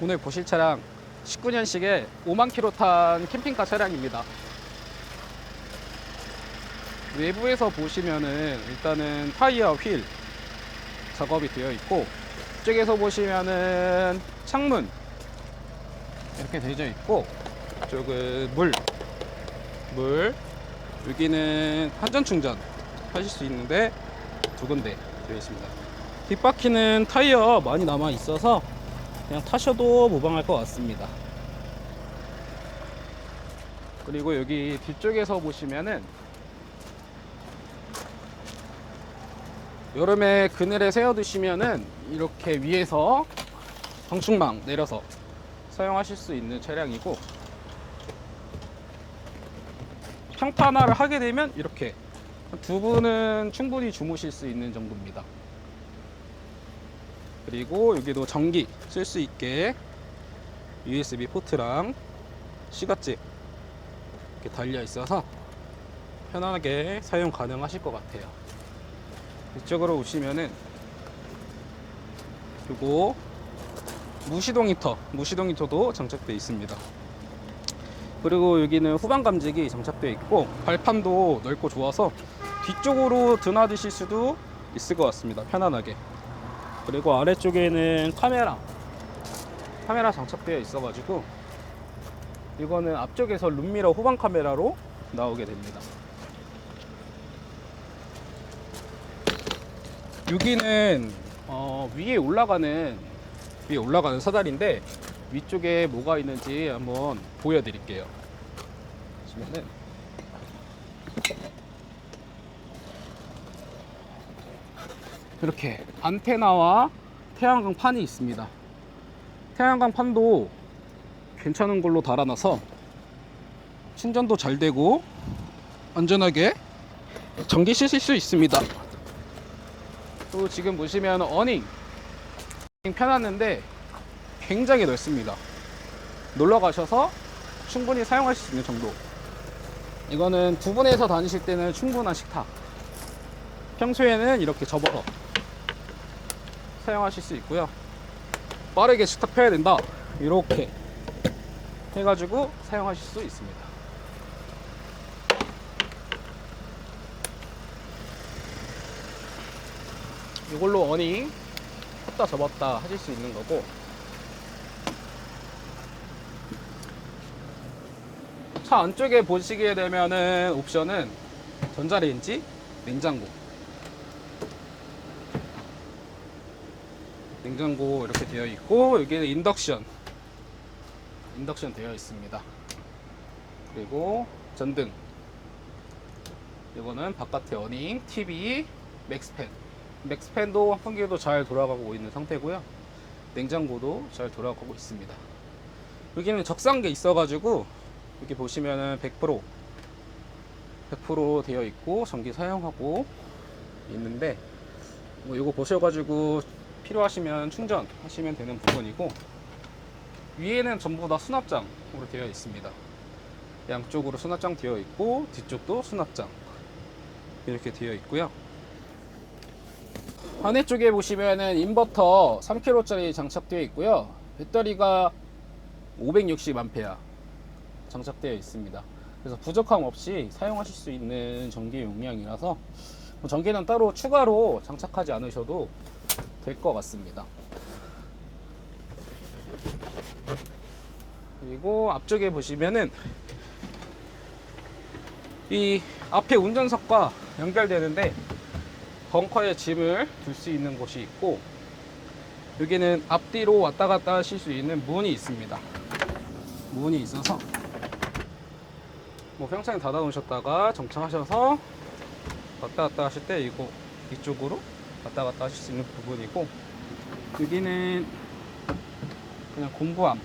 오늘 보실 차량 19년식의 5만 킬로 탄 캠핑카 차량입니다. 외부에서 보시면은 일단은 타이어 휠 작업이 되어 있고 이쪽에서 보시면은 창문 이렇게 되어 있고 이쪽은 물, 물 여기는 한전 충전 하실 수 있는데 두 군데 되어 있습니다. 뒷바퀴는 타이어 많이 남아 있어서 그냥 타셔도 무방할 것 같습니다. 그리고 여기 뒤쪽에서 보시면은 여름에 그늘에 세워두시면은 이렇게 위에서 방충망 내려서 사용하실 수 있는 차량이고 평탄화를 하게 되면 이렇게 두 분은 충분히 주무실 수 있는 정도입니다. 그리고 여기도 전기 쓸 수 있게 USB 포트랑 시가잭 이렇게 달려 있어서 편안하게 사용 가능하실 것 같아요. 이쪽으로 오시면은 그리고 무시동 히터, 무시동 히터도 장착되어 있습니다. 그리고 여기는 후방 감지기 장착되어 있고 발판도 넓고 좋아서 뒤쪽으로 드나드실 수도 있을 것 같습니다. 편안하게. 그리고 아래쪽에는 카메라 카메라 장착되어 있어가지고 이거는 앞쪽에서 룸미러 후방 카메라로 나오게 됩니다. 여기는 어, 위에 올라가는 위에 올라가는 사다리인데 위쪽에 뭐가 있는지 한번 보여드릴게요. 보시면은 이렇게 안테나와 태양광 판이 있습니다. 태양광 판도 괜찮은 걸로 달아놔서 충전도 잘 되고 안전하게 전기 쓰실 수 있습니다. 또 지금 보시면 어닝 편하는데 굉장히 넓습니다. 놀러 가셔서 충분히 사용하실 수 있는 정도. 이거는 두 분에서 다니실 때는 충분한 식탁. 평소에는 이렇게 접어서 사용하실 수 있고요. 빠르게 펴야 된다. 이렇게 해가지고 사용하실 수 있습니다. 이걸로 어닝 폈다 접었다 하실 수 있는 거고 차 안쪽에 보시게 되면은 옵션은 전자레인지, 냉장고 냉장고 이렇게 되어 있고 여기는 인덕션. 인덕션 되어 있습니다. 그리고 전등. 이거는 바깥에 어닝, TV, 맥스팬 맥스팬도 환기도 잘 돌아가고 있는 상태고요. 냉장고도 잘 돌아가고 있습니다. 여기는 적상계 있어가지고 여기 보시면은 100% 100% 되어 있고 전기 사용하고 있는데 뭐 이거 보셔가지고 필요하시면 충전하시면 되는 부분이고 위에는 전부 다 수납장으로 되어 있습니다. 양쪽으로 수납장 되어 있고 뒤쪽도 수납장 이렇게 되어 있고요. 안에 쪽에 보시면은 인버터 3kg짜리 장착되어 있고요. 배터리가 560A 장착되어 있습니다. 그래서 부족함 없이 사용하실 수 있는 전기 용량이라서 뭐 전기는 따로 추가로 장착하지 않으셔도 될 것 같습니다. 그리고 앞쪽에 보시면은 이 앞에 운전석과 연결되는데 벙커에 짐을 둘 수 있는 곳이 있고 여기는 앞뒤로 왔다 갔다 하실 수 있는 문이 있습니다. 문이 있어서 뭐 평창에 닫아 놓으셨다가 정차하셔서 왔다 갔다 하실 때 이거 이쪽으로 왔다 갔다 하실 수 있는 부분이고 여기는 그냥 공구함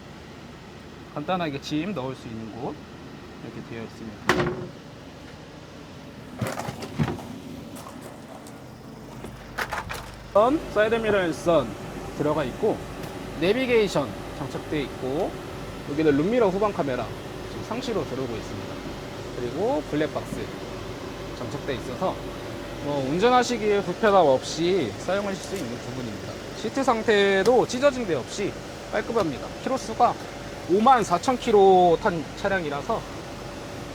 간단하게 짐 넣을 수 있는 곳 이렇게 되어 있습니다. 선, 사이드 미러 일선 들어가 있고 내비게이션 장착되어 있고 여기는 룸미러 후방 카메라 상시로 들어오고 있습니다. 그리고 블랙박스 장착되어 있어서 뭐 운전하시기에 불편함 없이 사용하실 수 있는 부분입니다. 시트 상태도 찢어진 데 없이 깔끔합니다. 키로수가 54,000km 탄 차량이라서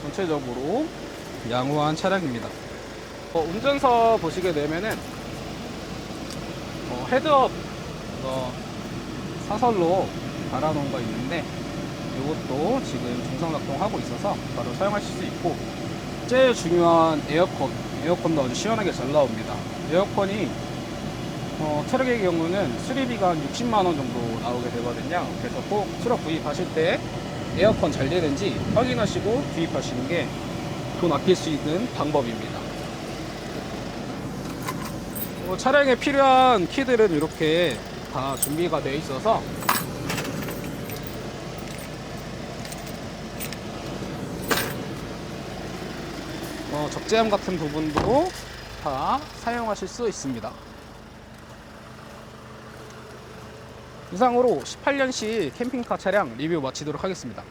전체적으로 양호한 차량입니다. 어, 운전서 보시게 되면은 어, 헤드업 어, 사설로 달아놓은 거 있는데 이것도 지금 중성 작동하고 있어서 바로 사용하실 수 있고 제일 중요한 에어컨 에어컨도 아주 시원하게 잘 나옵니다. 에어컨이 어, 트럭의 경우는 수리비가 한 60만 원 정도 나오게 되거든요. 그래서 꼭 트럭 구입하실 때 에어컨 잘 되는지 확인하시고 구입하시는 게 돈 아낄 수 있는 방법입니다. 어, 차량에 필요한 키들은 이렇게 다 준비가 되어 있어서 어, 적재함 같은 부분도 다 사용하실 수 있습니다. 이상으로 18년식 캠핑카 차량 리뷰 마치도록 하겠습니다.